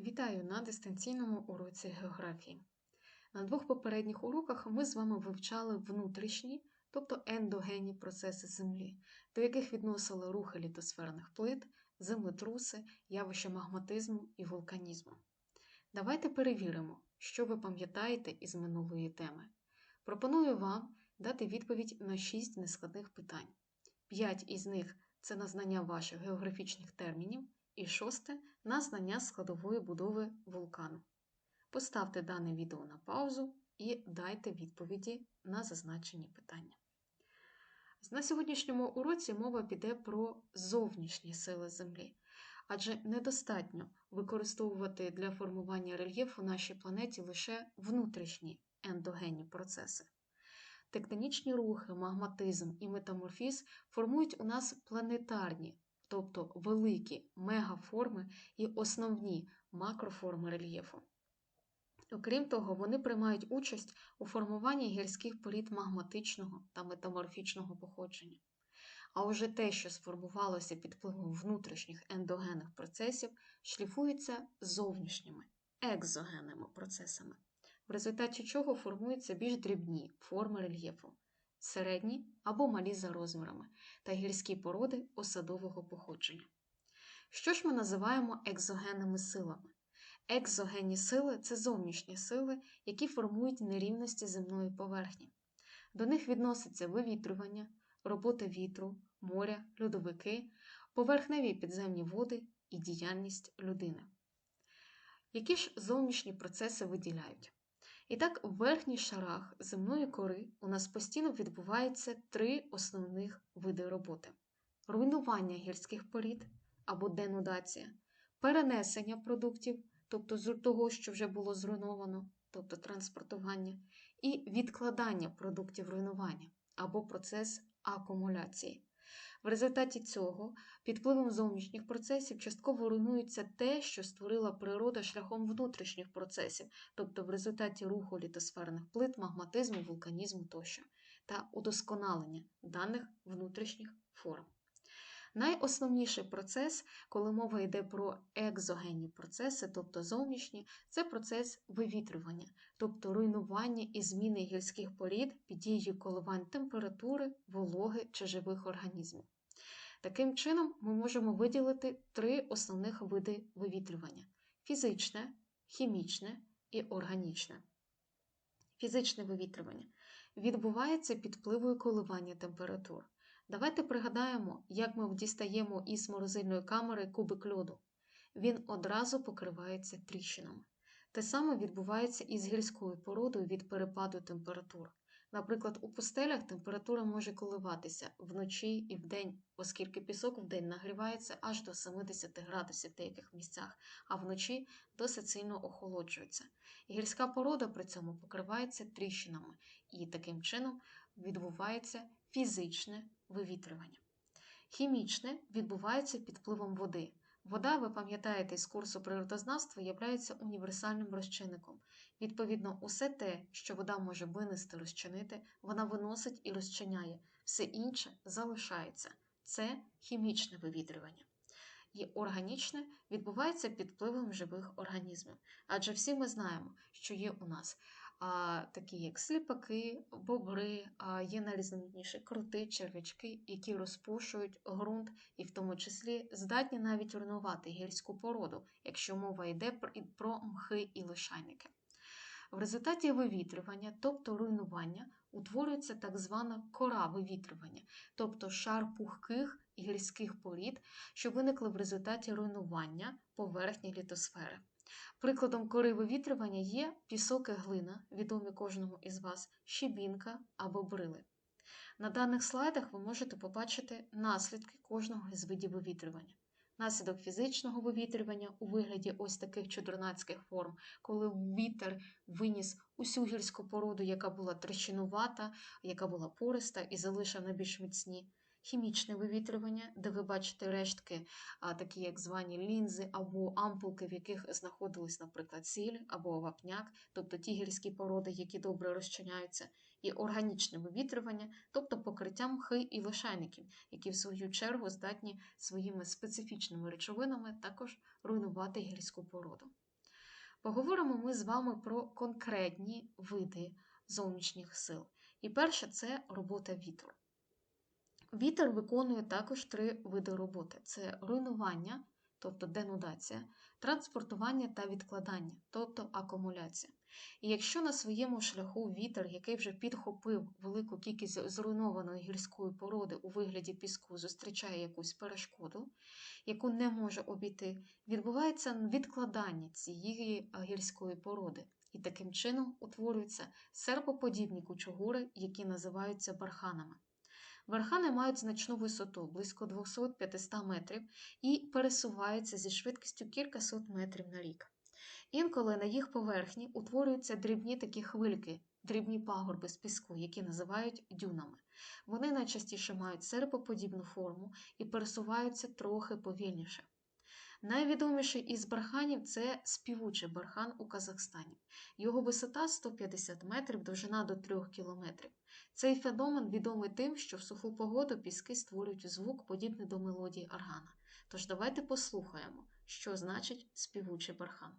Вітаю на дистанційному уроці географії. На двох попередніх уроках ми з вами вивчали внутрішні, тобто ендогенні процеси Землі, до яких відносили рухи літосферних плит, землетруси, явища магматизму і вулканізму. Давайте перевіримо, що ви пам'ятаєте із минулої теми. Пропоную вам дати відповідь на шість нескладних питань. П'ять із них це на знання ваших географічних термінів, і шосте на знання складової будови вулкану. Поставте дане відео на паузу і дайте відповіді на зазначені питання. На сьогоднішньому уроці мова піде про зовнішні сили Землі, адже недостатньо використовувати для формування рельєфу нашій планеті лише внутрішні ендогенні процеси. Тектонічні рухи, магматизм і метаморфіз формують у нас планетарні, тобто великі мегаформи і основні макроформи рельєфу. Окрім того, вони приймають участь у формуванні гірських порід магматичного та метаморфічного походження. А уже те, що сформувалося під впливом внутрішніх ендогенних процесів, шліфується зовнішніми екзогенними процесами, в результаті чого формуються більш дрібні форми рельєфу, середні або малі за розмірами та гірські породи осадового походження. Що ж ми називаємо екзогенними силами? Екзогенні сили це зовнішні сили, які формують нерівності земної поверхні. До них відноситься вивітрювання, робота вітру, моря, льодовики, поверхневі підземні води і діяльність людини. Які ж зовнішні процеси виділяють? І так, в верхніх шарах земної кори у нас постійно відбуваються три основних види роботи: руйнування гірських порід або денудація, перенесення продуктів, тобто з того, що вже було зруйновано, тобто транспортування, і відкладання продуктів руйнування або процес акумуляції. В результаті цього під впливом зовнішніх процесів частково руйнується те, що створила природа шляхом внутрішніх процесів, тобто в результаті руху літосферних плит, магматизму, вулканізму тощо, та удосконалення даних внутрішніх форм. Найосновніший процес, коли мова йде про екзогенні процеси, тобто зовнішні, це процес вивітрювання, тобто руйнування і зміни гірських порід під дією коливань температури, вологи чи живих організмів. Таким чином, ми можемо виділити три основних види вивітрювання: фізичне, хімічне і органічне. Фізичне вивітрювання відбувається під впливою коливання температур. Давайте пригадаємо, як ми дістаємо із морозильної камери кубик льоду. Він одразу покривається тріщинами. Те саме відбувається і з гірською породою від перепаду температур. Наприклад, у пустелях температура може коливатися вночі і вдень, оскільки пісок вдень нагрівається аж до 70 градусів в деяких місцях, а вночі досить сильно охолоджується. Гірська порода при цьому покривається тріщинами, і таким чином відбувається фізичне вивітрювання. Хімічне відбувається під впливом води. Вода, ви пам'ятаєте з курсу природознавства, є універсальним розчинником. Відповідно, усе те, що вода може винести, розчинити, вона виносить і розчиняє. Все інше залишається. Це хімічне вивітрювання. І органічне відбувається під впливом живих організмів. Адже всі ми знаємо, що є у нас а, такі як сліпаки, бобри, а, є найрізноманітніші крути, черв'ячки, які розпушують ґрунт і в тому числі здатні навіть руйнувати гірську породу, якщо мова йде про мхи і лишайники. В результаті вивітрювання, тобто руйнування, утворюється так звана кора вивітрювання, тобто шар пухких гірських порід, що виникли в результаті руйнування поверхні літосфери. Прикладом кори вивітрювання є пісок і глина, відомі кожному із вас, щебінка або брили. На даних слайдах ви можете побачити наслідки кожного із видів вивітрювання. Наслідок фізичного вивітрювання у вигляді ось таких чудернацьких форм, коли вітер виніс усю гірську породу, яка була трещинувата, яка була пориста і залишив на більш міцні хімічне вивітрювання, де ви бачите рештки, такі як звані лінзи або ампулки, в яких знаходились, наприклад, сіль або вапняк, тобто ті гірські породи, які добре розчиняються, і органічне вивітрювання, тобто покриття мхи і лишайників, які в свою чергу здатні своїми специфічними речовинами також руйнувати гірську породу. Поговоримо ми з вами про конкретні види зовнішніх сил. І перше це робота вітру. Вітер виконує також три види роботи: це руйнування, тобто денудація, транспортування та відкладання, тобто акумуляція. І якщо на своєму шляху вітер, який вже підхопив велику кількість зруйнованої гірської породи у вигляді піску, зустрічає якусь перешкоду, яку не може обійти, відбувається відкладання цієї гірської породи. І таким чином утворюються серпоподібні кучугури, які називаються барханами. Бархани мають значну висоту близько 200-500 метрів і пересуваються зі швидкістю кількасот метрів на рік. Інколи на їх поверхні утворюються дрібні такі хвильки, дрібні пагорби з піску, які називають дюнами. Вони найчастіше мають серпоподібну форму і пересуваються трохи повільніше. Найвідоміший із барханів це співучий бархан у Казахстані. Його висота 150 метрів, довжина до 3 кілометрів. Цей феномен відомий тим, що в суху погоду піски створюють звук, подібний до мелодії органа. Тож давайте послухаємо, що значить співучий бархан.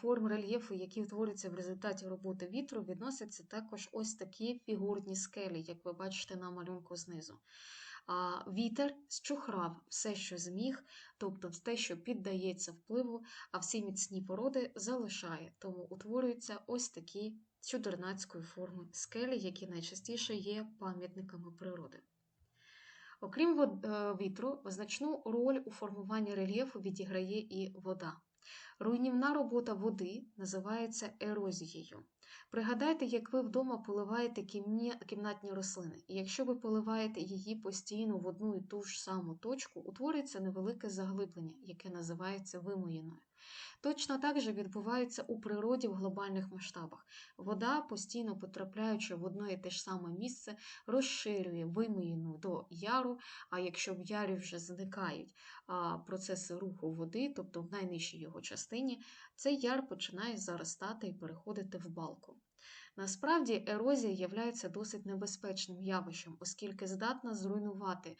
Форм рельєфу, які утворюються в результаті роботи вітру, відносяться також ось такі фігурні скелі, як ви бачите на малюнку знизу. Вітер зчухрав все, що зміг, тобто те, що піддається впливу, а всі міцні породи залишає, тому утворюються ось такі чудернацької форми скелі, які найчастіше є пам'ятниками природи. Окрім е, вітру, значну роль у формуванні рельєфу відіграє і вода. Руйнівна робота води називається ерозією. Пригадайте, як ви вдома поливаєте кімнатні рослини, і якщо ви поливаєте її постійно в одну і ту ж саму точку, утворюється невелике заглиблення, яке називається вимоїною. Точно так же відбувається у природі в глобальних масштабах. Вода, постійно потрапляючи в одне і те ж саме місце, розширює вимоїну до яру. А якщо в ярі вже зникають процеси руху води, тобто в найнижчій його частині, цей яр починає заростати і переходити в балку. Насправді ерозія є досить небезпечним явищем, оскільки здатна зруйнувати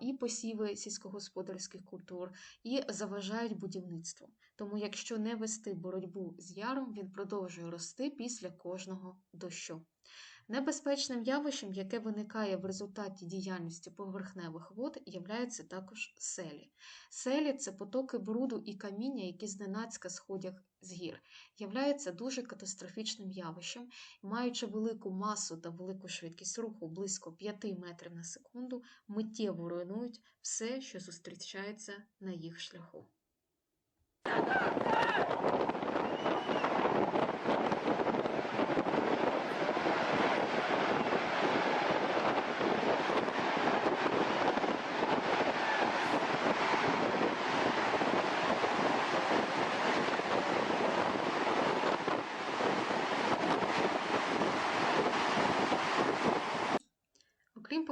і посіви сільськогосподарських культур, і заважають будівництву. Тому, якщо не вести боротьбу з яром, він продовжує рости після кожного дощу. Небезпечним явищем, яке виникає в результаті діяльності поверхневих вод, являються також селі. Селі це потоки бруду і каміння, які зненацька сходять з гір, являються дуже катастрофічним явищем, маючи велику масу та велику швидкість руху близько 5 метрів на секунду, миттєво руйнують все, що зустрічається на їх шляху.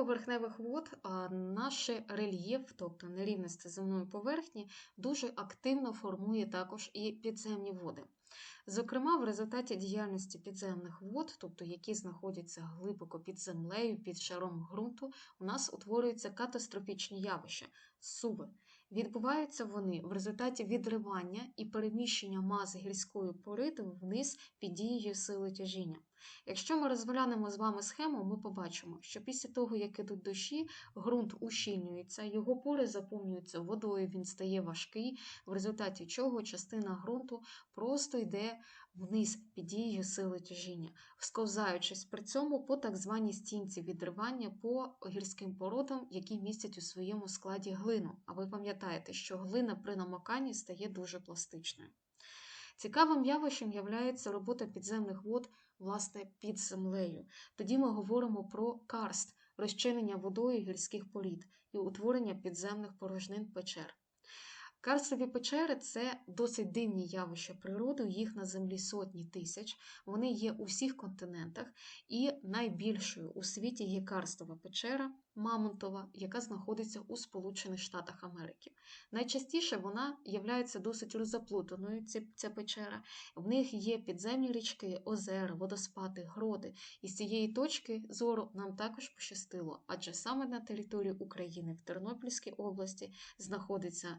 Поверхневих вод, наш рельєф, тобто нерівності земної поверхні, дуже активно формує також і підземні води. Зокрема, в результаті діяльності підземних вод, тобто які знаходяться глибоко під землею, під шаром ґрунту, у нас утворюються катастрофічні явища суви. Відбуваються вони в результаті відривання і переміщення маси гірської порити вниз під дією сили тяжіння. Якщо ми розглянемо з вами схему, ми побачимо, що після того, як ідуть дощі, ґрунт ущільнюється, його пори заповнюються водою, він стає важкий, в результаті чого частина ґрунту просто йде вниз під дією сили тяжіння, сковзаючись при цьому по так званій стінці відривання по гірським породам, які містять у своєму складі глину. А ви пам'ятаєте, що глина при намоканні стає дуже пластичною. Цікавим явищем є робота підземних вод власне під землею. Тоді ми говоримо про карст, розчинення водою гірських порід і утворення підземних порожнин печер. Карстові печери це досить дивні явища природи, їх на землі сотні тисяч. Вони є у всіх континентах, і найбільшою у світі є карстова печера Мамонтова, яка знаходиться у Сполучених Штатах Америки. Найчастіше вона є досить розаплутаною, ця печера. В них є підземні річки, озера, водоспади, гроди. І з цієї точки зору нам також пощастило, адже саме на території України в Тернопільській області знаходиться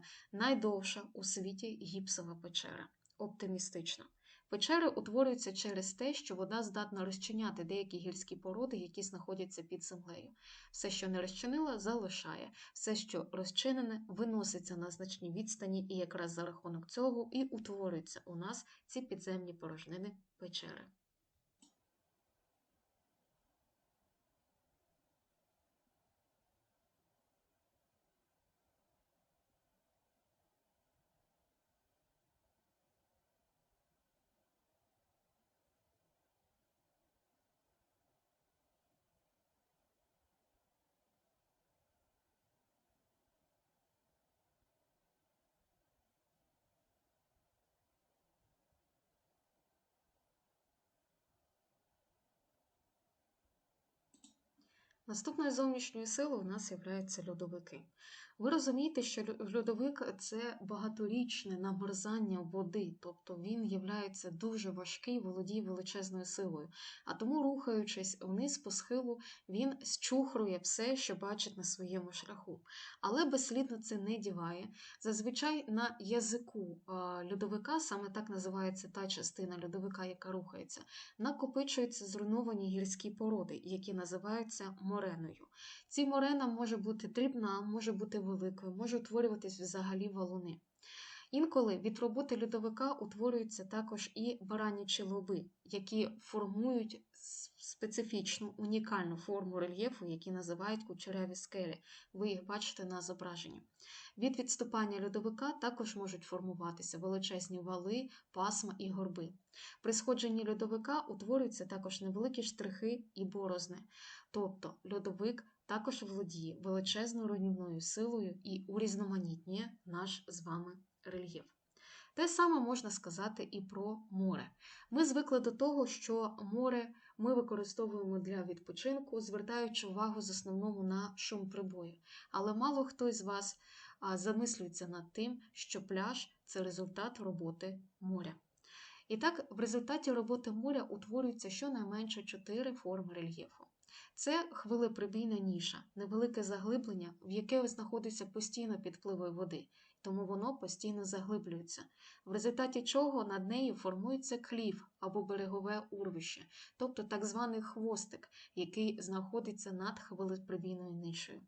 найдовша у світі гіпсова печера. Оптимістично. Печери утворюються через те, що вода здатна розчиняти деякі гірські породи, які знаходяться під землею. Все, що не розчинила, залишає, все, що розчинене, виноситься на значні відстані, і якраз за рахунок цього і утворюються у нас ці підземні порожнини печери. Наступною зовнішньою силою у нас являються льодовики. Ви розумієте, що льодовик це багаторічне намерзання води, тобто він є дуже важкий, володіє величезною силою. А тому, рухаючись вниз по схилу, він зчухрує все, що бачить на своєму шляху. Але безслідно це не діває. Зазвичай на язику льодовика, саме так називається та частина льодовика, яка рухається, накопичуються зруйновані гірські породи, які називаються мореною. Ці морена може бути дрібна, може бути великою, може утворюватись взагалі валуни. Інколи від роботи льодовика утворюються також і баранічі лоби, які формують специфічну унікальну форму рельєфу, які називають кучереві скелі. Ви їх бачите на зображенні. Від відступання льодовика також можуть формуватися величезні вали, пасма і горби. При сходженні льодовика утворюються також невеликі штрихи і борозни. Тобто льодовик також володіє величезною руйнівною силою і урізноманітнює наш з вами рельєф. Те саме можна сказати і про море. Ми звикли до того, що море ми використовуємо для відпочинку, звертаючи увагу з основному на шум прибою. Але мало хто із вас замислюється над тим, що пляж це результат роботи моря. І так, в результаті роботи моря утворюються щонайменше чотири форми рельєфу. Це хвилеприбійна ніша, невелике заглиблення, в яке знаходиться постійно під впливою води, тому воно постійно заглиблюється, в результаті чого над нею формується клів або берегове урвище, тобто так званий хвостик, який знаходиться над хвилеприбійною нишею.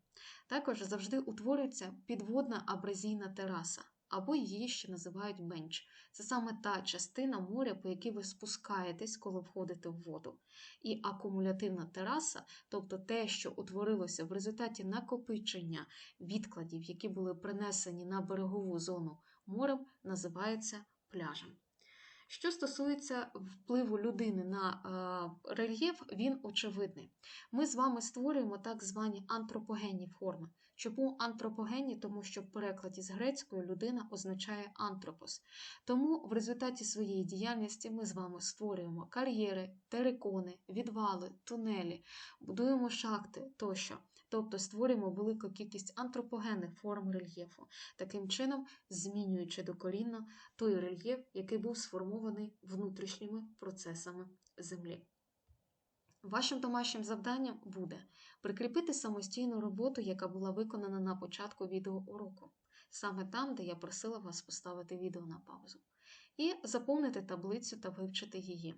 Також завжди утворюється підводна абразійна тераса або її ще називають бенч. Це саме та частина моря, по якій ви спускаєтесь, коли входите в воду. І акумулятивна тераса, тобто те, що утворилося в результаті накопичення відкладів, які були принесені на берегову зону морем, називається пляжем. Що стосується впливу людини на е, рельєф, він очевидний. Ми з вами створюємо так звані антропогенні форми. Чому антропогенні? Тому що в перекладі з грецької людина означає антропос. Тому в результаті своєї діяльності ми з вами створюємо кар'єри, терикони, відвали, тунелі, будуємо шахти тощо. Тобто створюємо велику кількість антропогенних форм рельєфу, таким чином змінюючи докорінно той рельєф, який був сформований внутрішніми процесами Землі. Вашим домашнім завданням буде прикріпити самостійну роботу, яка була виконана на початку відеоуроку, саме там, де я просила вас поставити відео на паузу, і заповнити таблицю та вивчити її.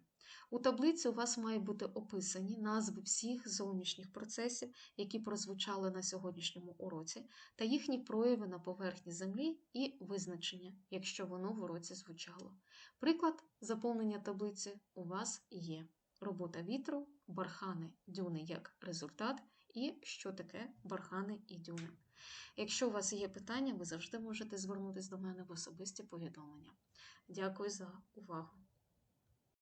У таблиці у вас мають бути описані назви всіх зовнішніх процесів, які прозвучали на сьогоднішньому уроці, та їхні прояви на поверхні землі і визначення, якщо воно в уроці звучало. Приклад заповнення таблиці у вас є робота вітру, бархани, дюни як результат, і що таке бархани і дюни. Якщо у вас є питання, ви завжди можете звернутися до мене в особисті повідомлення. Дякую за увагу!